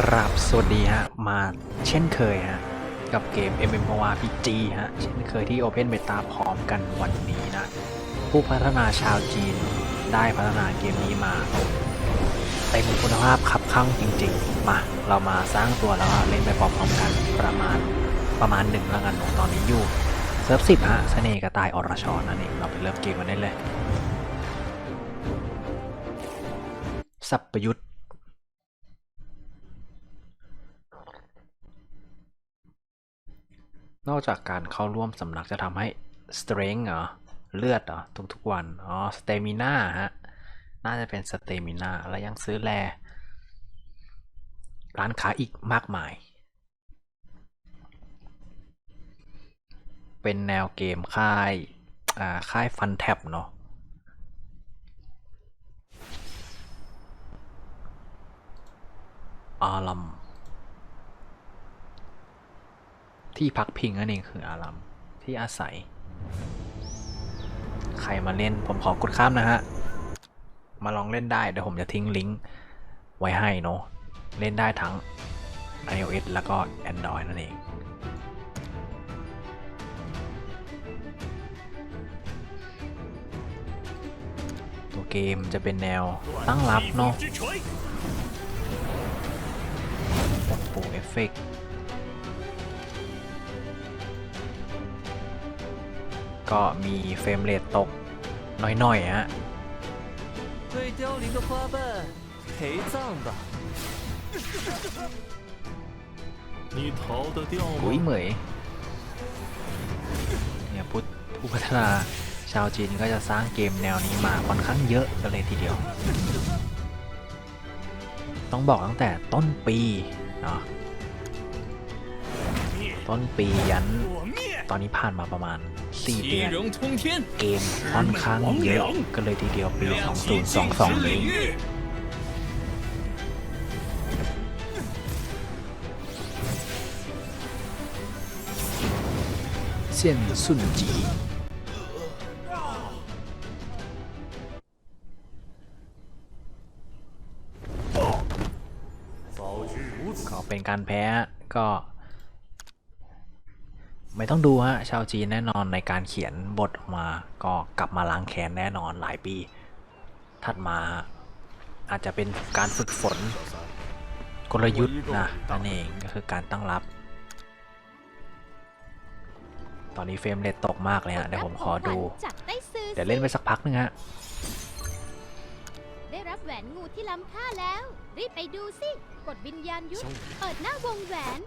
ครับสวัสดีฮะ มาเช่นเคยฮะ กับเกม MMORPG ฮะ เช่นเคยที่ Open Beta พร้อมกันวันนี้นะ ผู้พัฒนาชาวจีนได้พัฒนาเกมนี้มาเต็มคุณภาพขับข้างจริง ๆ มา เรามาสร้างตัวแล้วเล่นไปพร้อมๆกันประมาณประมาณหนึ่งแล้วกันตอนนี้อยู่เซิร์ฟสิบฮะเสน่ห์กระต่ายอรชรนั่นเองเราไปเริ่มเกมกันได้เลยสับประยุทธ์ นอกจากการเข้าร่วมสำนักจะทำให้ strength เหรอ เลือดเหรอ ทุกๆวัน อ๋อ stamina ฮะ น่าจะเป็น stamina แล้วยังซื้อแลร้านค้าอีกมากมาย เป็นแนวเกมค่าย อ่า ค่ายฟันแท็บเนาะอารัม ที่พักพิงนั่นเองคืออารัมที่อาศัย ใครมาเล่นผมขอกดข้ามนะฮะ มาลองเล่นได้เดี๋ยวผมจะทิ้งลิงก์ไว้ให้เนาะเล่นได้ทั้ง iOS แล้วก็ Android นั่นเองตัวเกมจะเป็นแนวตั้งรับเนาะ之锤，โอ้โหเอฟเฟกต์ ก็มีเฟรมเรทตกน้อยๆฮะปุ๋ยเหมยเนี่ยพุทธผู้พัฒนาชาวจีนก็จะสร้างเกมแนวนี้มาค่อนข้างเยอะกันเลยทีเดียว ต้องบอกตั้งแต่ต้นปีเนาะต้นปียันตอนนี้ผ่านมาประมาณ 4 เดือน เกมค่อนข้างเยอะก็เลยทีเดียวปี2022นี้เซียนสุนจีก็เป็นการแพ้ก็ ไม่ต้องดูฮะชาวจีนแน่นอนในการเขียนบทออกมา ก็กลับมาล้างแค้นแน่นอนหลายปี ถัดมาอาจจะเป็นการฝึกฝน กลยุทธ์นะนั่นเองก็คือการตั้งรับ ตอนนี้เฟรมเรทตกมากเลยฮะเดี๋ยวผมขอดูจับได้ซื้อเดี๋ยวเล่นไปสักพักนึงฮะได้รับแหวนงูที่ล้ำค่าแล้ว รีบไปดูสิกดวิญญาณยุทธเปิดหน้าวงแหวน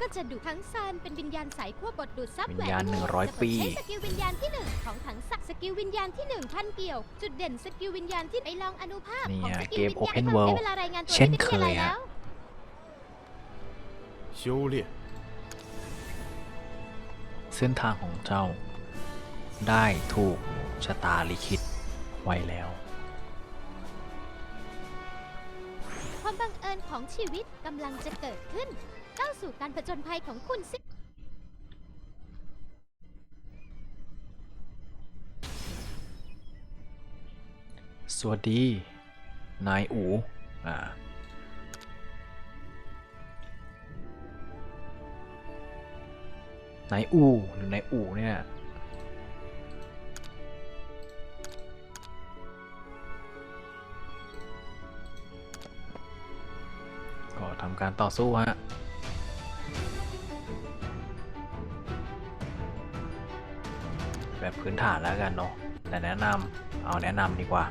ก็จะดูดทั้งซานเป็นวิญญาณสายขั้วบดดูดซับวิแหวญนญาณงู100จะกดปี ใช้สกิลวิญญาณที่หนึ่งของถังศักดิ์สกิลวิญญาณที่หนึ่งพันเกี่ยว จุดเด่นสกิลวิญญาณที่ไปลองอนุภาพนี่ของไงสกิเกลมวิญญาณ Open ให้ World เวลารายงานตัวเช่นในวิทยาลัยเคยฮะแล้ว修炼，เส้นทางของเจ้า ได้ถูกชะตาลิขิตไว้แล้ว ความบังเอิญของชีวิตกำลังจะเกิดขึ้น ก้าวสู่การผจญภัยของคุณสิ สวัสดี นายอูอ่านายอูหรือนายอูเนี่ยก็ทำการต่อสู้ฮะ พื้นฐานแล้วกันเนาะแต่แนะนำเอาแนะนำดีกว่า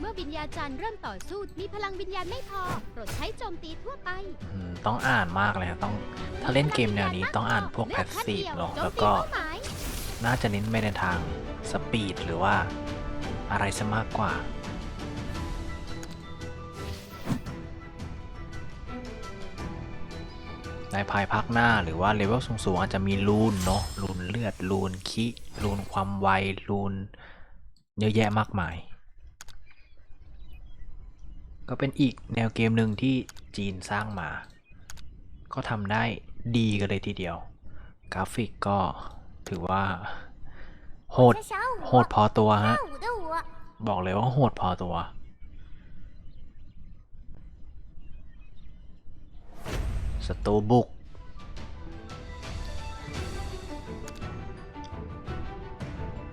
เมื่อวิญญาจารย์เริ่มต่อสู้มีพลังวิญญาณไม่พอโปรดใช้โจมตีทั่วไปอืมต้องอ่านมากเลยฮะต้องถ้าเล่นเกมแนวนี้ต้องอ่านพวกแพสซีฟเนาะแล้วก็โจมตีเป้าหมายน่าจะเน้นไปในทางสปีดหรือว่าอะไรซะมากกว่า ในภายภาคหน้าหรือว่าเลเวลสูงๆอาจจะมีลูนเนาะลูนเลือดลูนคิลูนความไวลูนเยอะแยะมากมาย ก็เป็นอีกแนวเกมหนึ่งที่จีนสร้างมา ก็ทำได้ดีกันเลยทีเดียว กราฟิกก็ถือว่า โหดโหดพอตัวฮะ บอกเลยว่าโหดพอตัว ศัตรูบุก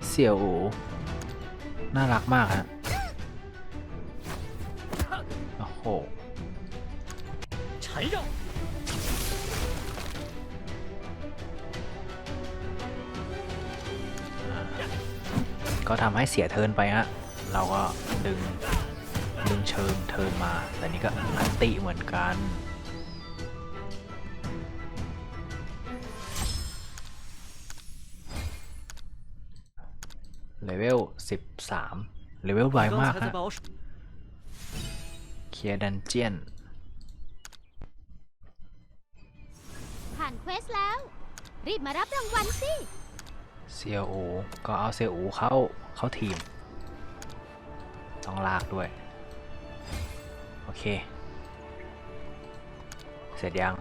เสี่ยวอูน่ารักมากฮะ โอ้โห缠绕，ก็ทำให้เสียเทิร์นไปฮะ เราก็ดึงดึงเชิงเทิร์นมา แต่นี่ก็อันติเหมือนกัน 3เลเวลไวมากฮะเคลียร์ดันเจียน ผ่านเควสแล้ว รีบมารับรางวัลสิเซียอูก็เอาเซียอูเข้าเข้าทีม ต้องลากด้วย โอเค เสร็จยัง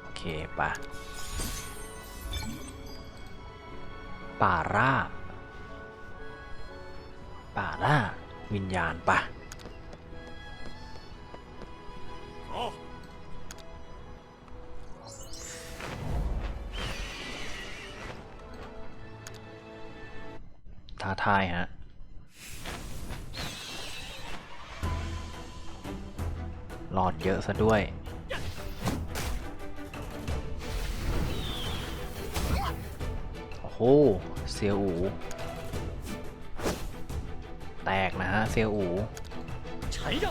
โอเคปะป่าราบ ป่าร่าวิญญาณปะ，ท้าทายฮะหลอดเยอะซะด้วยโอ้โหเซียวอู แตกนะฮะ เซียวอู缠绕，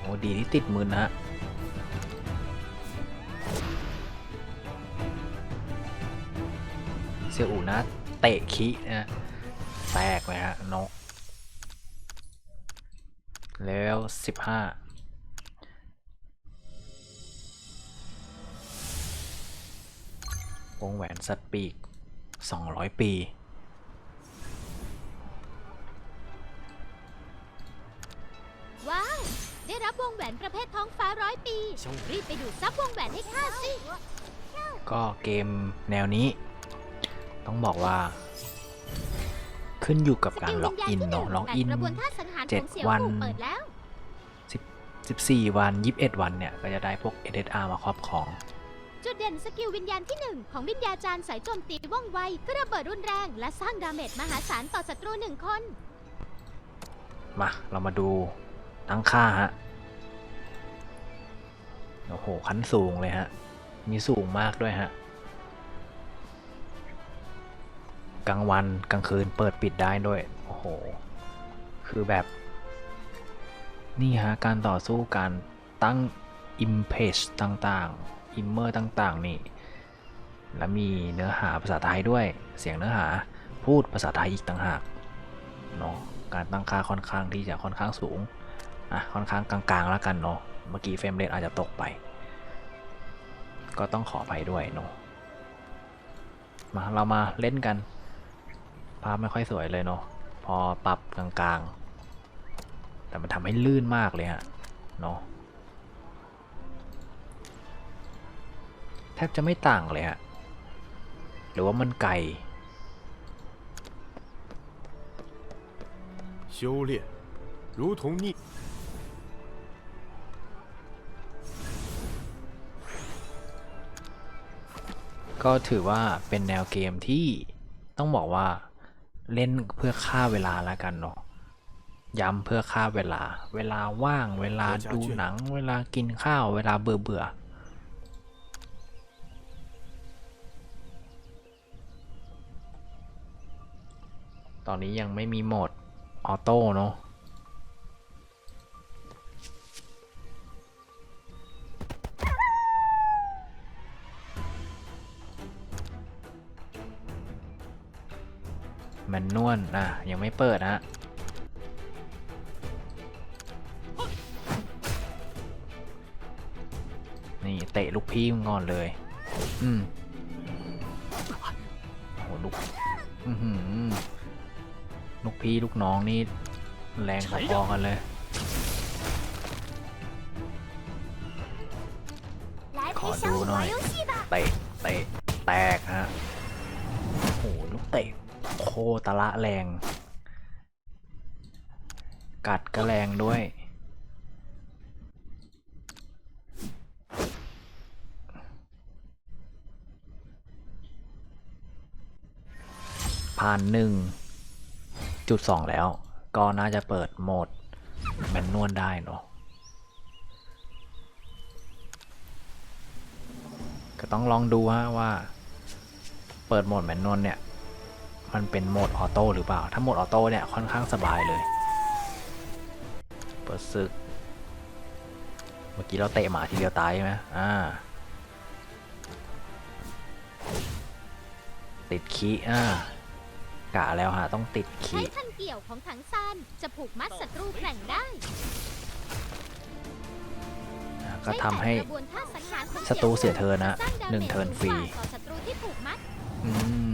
โอ้ดีที่ติดมือนะฮะเซียวอูนะ เตะคินะแตกเลยฮะนก แล้วสิบห้าวงแหวนสัตว์ปีก 200 ปี รับวงแหวนประเภทท้องฟ้าร้อยปีรีบไปดูดซับวงแหวนให้ข้าสิก็เกมแนวนี้ ต้องบอกว่า ขึ้นอยู่กับการล็อกอินเนาะล็อกอินกระบวนท่าสังหารเจ็ขดองเสี่ยววันหูเปิดแล้ว14วัน21วันเนี่ย ก็จะได้พวก SSR มาครอบครอง จุดเด่นสกิลวิญญาณที่หนึ่งของวิญญาจารย์สายโจมตีว่องไวก็ระเบิดรุนแรง และสร้างดาเมจมหาศาลต่อศัตรูหนึ่งคน มา เรามาดูตั้งค่าฮะ โอ้โหขั้นสูงเลยฮะ มีสูงมากด้วยฮะ กลางวันกลางคืนเปิดปิดได้ด้วย โอ้โห คือแบบ นี่ฮะ การต่อสู้การตั้ง Image ต่างๆ Immer ต่างๆ นี่ และมีเนื้อหาภาษาไทยด้วย เสียงเนื้อหาพูดภาษาไทยอีกต่างหากเนาะการตั้งค่าค่อนข้างที่จะค่อนข้างสูง อะ ค่อนข้างกลางๆ แล้วกันเนาะ เมื่อกี้เฟรมเรทอาจจะตกไป ก็ต้องขออภัยด้วยเนาะ มาเรามาเล่นกัน ภาพไม่ค่อยสวยเลยเนาะ พอปรับกลางๆ แต่มันทำให้ลื่นมากเลยฮะ เนาะ แทบจะไม่ต่างเลยฮะ หรือว่ามันไกล 修炼如同逆。 ก็ถือว่าเป็นแนวเกมที่ต้องบอกว่าเล่นเพื่อฆ่าเวลาแล้วกันเนาะย้ำเพื่อฆ่าเวลา เวลาว่าง เวลาดูหนัง เวลากินข้าว เวลาเบื่อเบื่อตอนนี้ยังไม่มีโหมดออโต้เนาะ นวลอะยังไม่เปิดฮะนี่เตะลูกพี่มึงก่อนเลย อืมโอ้โหลูกอือหือลูกพี่ลูกน้องนี่แรงพอๆกันเลย ขอดูหน่อย เตะ เตะ แตกฮะ โอ้โห ลูกเตะ โคตรละแรง กัดกระแรงด้วย ผ่านหนึ่งจุดสองแล้ว ก็น่าจะเปิดโหมดแมนนวลได้เนาะก็ต้องลองดูฮะว่า เปิดโหมดแมนนวลเนี่ย มันเป็นโหมดออโต้หรือเปล่า ถ้าโหมดออโต้เนี่ยค่อนข้างสบายเลย เปิดซึก เมื่อกี้เราเตะหมาทีเดียวตายใช่ไหมอ่า ติดคีอ่ากะแล้วฮะต้องติดคีใช้คันเกี่ยวของถังซานจะผูกมัดศัตรูแกร่งได้อ่าก็ทำให้ใช้แต่กระบวนท่าสังหารของศัตรูเสียเทิร์นนะสร้างดาหนึ่งมจเทิร์นฟรีสูงกว่าต่อศัตรูที่ผูกมัดอืม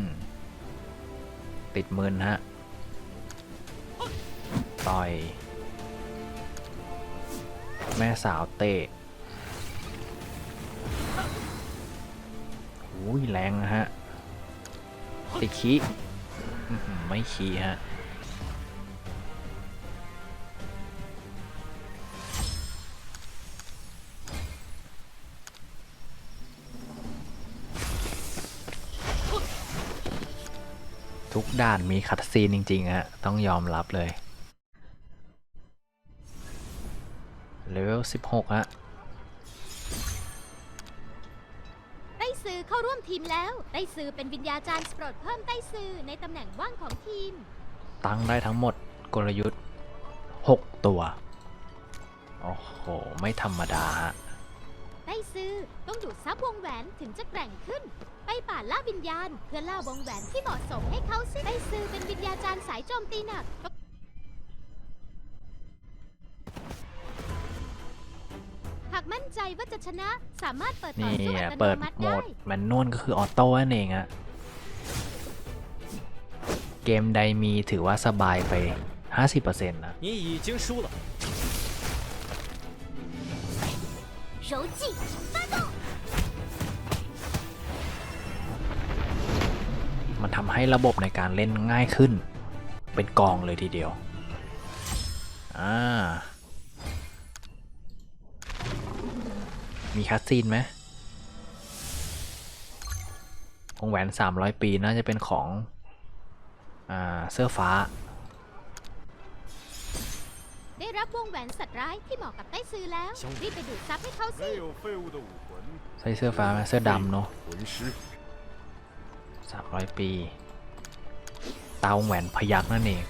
ติดมืนฮะ ต่อย แม่สาวเตะอุ้ยแรงนะฮะ ติดขี้ไม่ขี้ฮะ ทุกด่านมีคัดซีนจริงๆฮะต้องยอมรับเลยเลเวล16ฮะไต้ซือเข้าร่วมทีมแล้ว ไต้ซือเป็นวิญญาจารย์โปรดเพิ่มไต้ซือในตำแหน่งว่างของทีม ตั้งได้ทั้งหมดกลยุทธ์ 6 ตัว โอ้โห ไม่ธรรมดาฮะไต้ ซือต้องดูดซับวงแหวนถึงจะแกร่งขึ้น ไปป่าล่าวิญญาณ เพื่อล่าวงแหวนที่เหมาะสมให้เขาสิไต้ซือเป็นวิญญาจารย์สายโจมตีหนัก หากมั่นใจว่าจะชนะสามารถเปิดต่อ นี่ สู้อั อ่ะ ตโน เปิด มัติ โหม ได้ ดแมนนวลก็คือออโต้นั่นเองฮะ เกมใดมีถือว่าสบายไป 50%นะ 你已经输了。 柔技发动 มันทำให้ระบบในการเล่นง่ายขึ้น เป็นกองเลยทีเดียว อ่า มีคัสซีนไหมวงแหวน 300 ปีน่าจะเป็นของ อ่า เสื้อฟ้า ได้รับวงแหวนสัตว์ร้ายที่เหมาะกับไต้ซือแล้ว รีบไปดูดซับให้เขาสิ 没有废物的武魂， ใส่เสื้อฟ้าไหมเสื้อดำเนาะ 魂师。 300 ปี ตาวงแหวนพยักนั่นเอง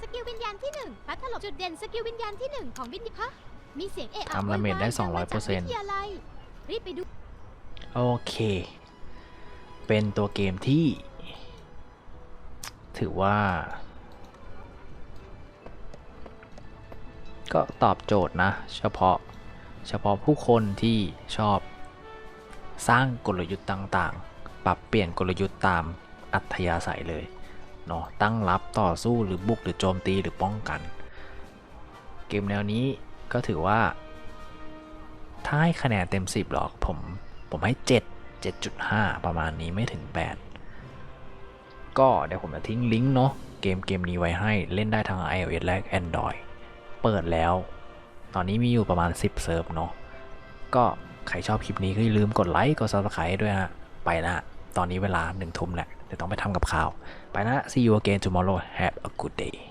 สกิลวิญญาณที่หนึ่งพัดถล่มจุดเด่นสกิลวิญญาณที่หนึ่งของวิญญาณมีเสียงเอะอะ ทำดาเมจได้ โวยวายดังมาจาก 200% วิทยาลัยรีบไปดู โอเค เป็นตัวเกมที่ ถือว่า ก็ตอบโจทย์นะ เฉพาะเฉพาะผู้คนที่ชอบสร้างกลยุทธ์ต่างๆ ปรับเปลี่ยนกลยุทธ์ตามอัธยาศัยเลยเนาะตั้งรับต่อสู้หรือบุกหรือโจมตีหรือป้องกัน เกมแนวนี้ก็ถือว่า ถ้าให้คะแนนเต็ม 10หรอกผมผมให้ 7 7.5 ประมาณนี้ไม่ถึง 8 ก็เดี๋ยวผมจะทิ้งลิงก์เนาะเกมเกมนี้ไว้ให้เล่นได้ทั้ง iOS และ Android เปิดแล้ว ตอนนี้มีอยู่ประมาณ 10 เซิร์ฟเนาะก็ใครชอบคลิปนี้ก็อย่าลืมกดไลค์กด Subscribe ด้วยฮะไปนะตอนนี้เวลาหนึ่งทุ่มแหละเดี๋ยวต้องไปทำกับข้าว ไปนะ see you again tomorrow have a good day